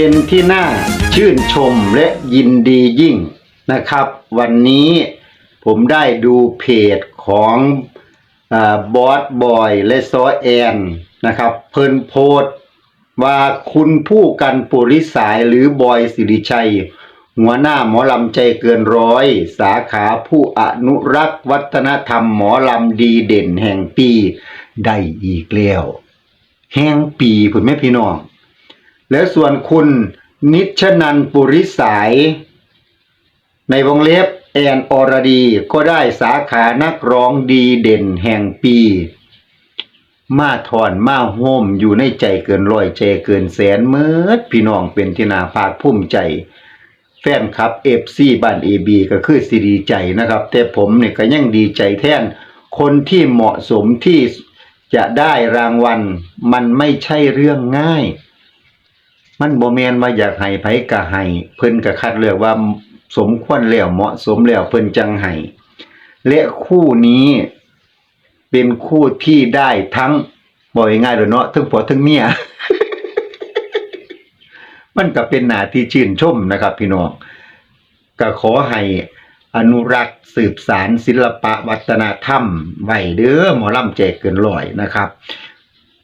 เป็นที่น่าชื่นชมและยินดียิ่งนะครับ วันนี้ผมได้ดูเพจของบอสบอยและซอแอนนะครับ เพิ่นโพสว่าคุณผู้กันปุริสายหรือบอยสิริชัย หัวหน้าหมอลำใจเกินร้อย สาขาผู้อนุรักษ์วัฒนธรรมหมอลำดีเด่นแห่งปี ได้อีกแล้ว แห่งปีพุ่นแม่พี่น้อง และส่วนคุณนิชนันปุริสาย ในวงเล็บแอนอรดีก็ได้สาขานักร้องดีเด่นแห่งปี มาถอนมาโฮมอยู่ในใจเกินร้อยใจเกินแสนเมิดพี่น้องเป็นที่นาภาคภูมิใจ แฟนคลับเอฟซีบ้านเอบีก็คือสิดีใจนะครับ แต่ผมเนี่ยก็ยังดีใจแทนคนที่เหมาะสมที่จะได้รางวัลมันไม่ใช่เรื่องง่าย มันบ่แมนว่าอยากให้ไผก็ให้เพิ่นก็คัดเลือกว่าสมควรแล้วเหมาะสมแล้วเพิ่นจังให้และคู่นี้เป็นคู่ที่ได้ทั้งบ่ง่ายเลยเนาะทั้งผัวทั้งเมียมันก็เป็นหน้าที่ชื่นชมนะครับ พี่น้องก็ขอให้อนุรักษ์สืบสารศิลปะวัฒนธรรมไว้เด้อหมอลำแจกเกินร้อยนะครับ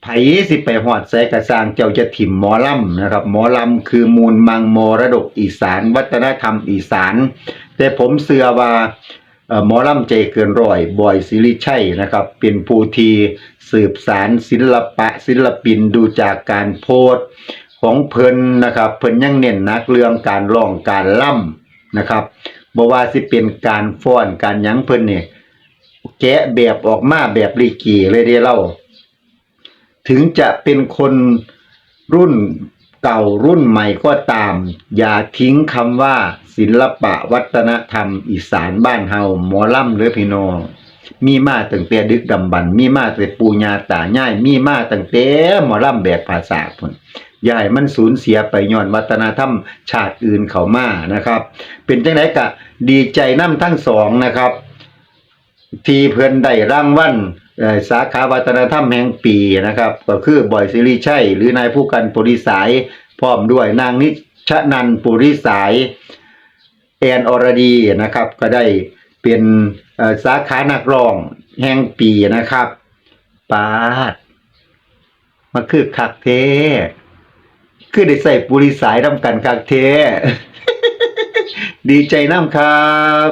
ไผสิไปหอดใส่กระสร้างเจ้าจะถิ่มหมอลำนะครับ หมอลำคือมูลมังมรดกอีสาน วัฒนธรรมอีสาน แต่ผมเชื่อว่าเอ่อหมอลำใจเกินร้อยบอยสิริชัยนะครับ เป็นผู้ที่สืบสารศิลปะศิลปินดูจากการโพสของเพิ่นนะครับ เพิ่นยังเน้นนักเรื่องการร้องการล่ำนะครับบ่ว่าสิเป็นการฟ้อนการยังเพิ่นเนี่ยแกะแบบออกมาแบบลีกีเลยเด้เล่า ถึงจะเป็นคนรุ่นเก่ารุ่นใหม่ก็ตาม อย่าทิ้งคำว่า ศิลปะวัฒนธรรม อีสานบ้านเฮาหมอล่ำหรือพี่น้องมีมาตั้งแต่ดึกดำบรรมีมาตั้งแต่ปู่ย่าตายาย มีมาตั้งแต่หมอล่ำแบบภาษาพุ่นยาให้มันสูญเสียไปย้อนวัฒนธรรมชาติอื่นเขามานะครับ เป็นจังไดกะดีใจน้ำทั้งสองนะครับ ทีเพื่อนได้รางวัลเอ่อ สาขาวัฒนธรรมแห่งปีนะครับ ก็คือบอยสิริชัยหรือนายผู้กันปุริสายพร้อมด้วยนางนิชนันปุริสายแอนอรดีนะครับ ก็ได้เป็นสาขานักร้องแห่งปีนะครับปาดมาคือคักเทคือได้ใส่ปุริสายทำกันคักเทดีใจน้ำครับ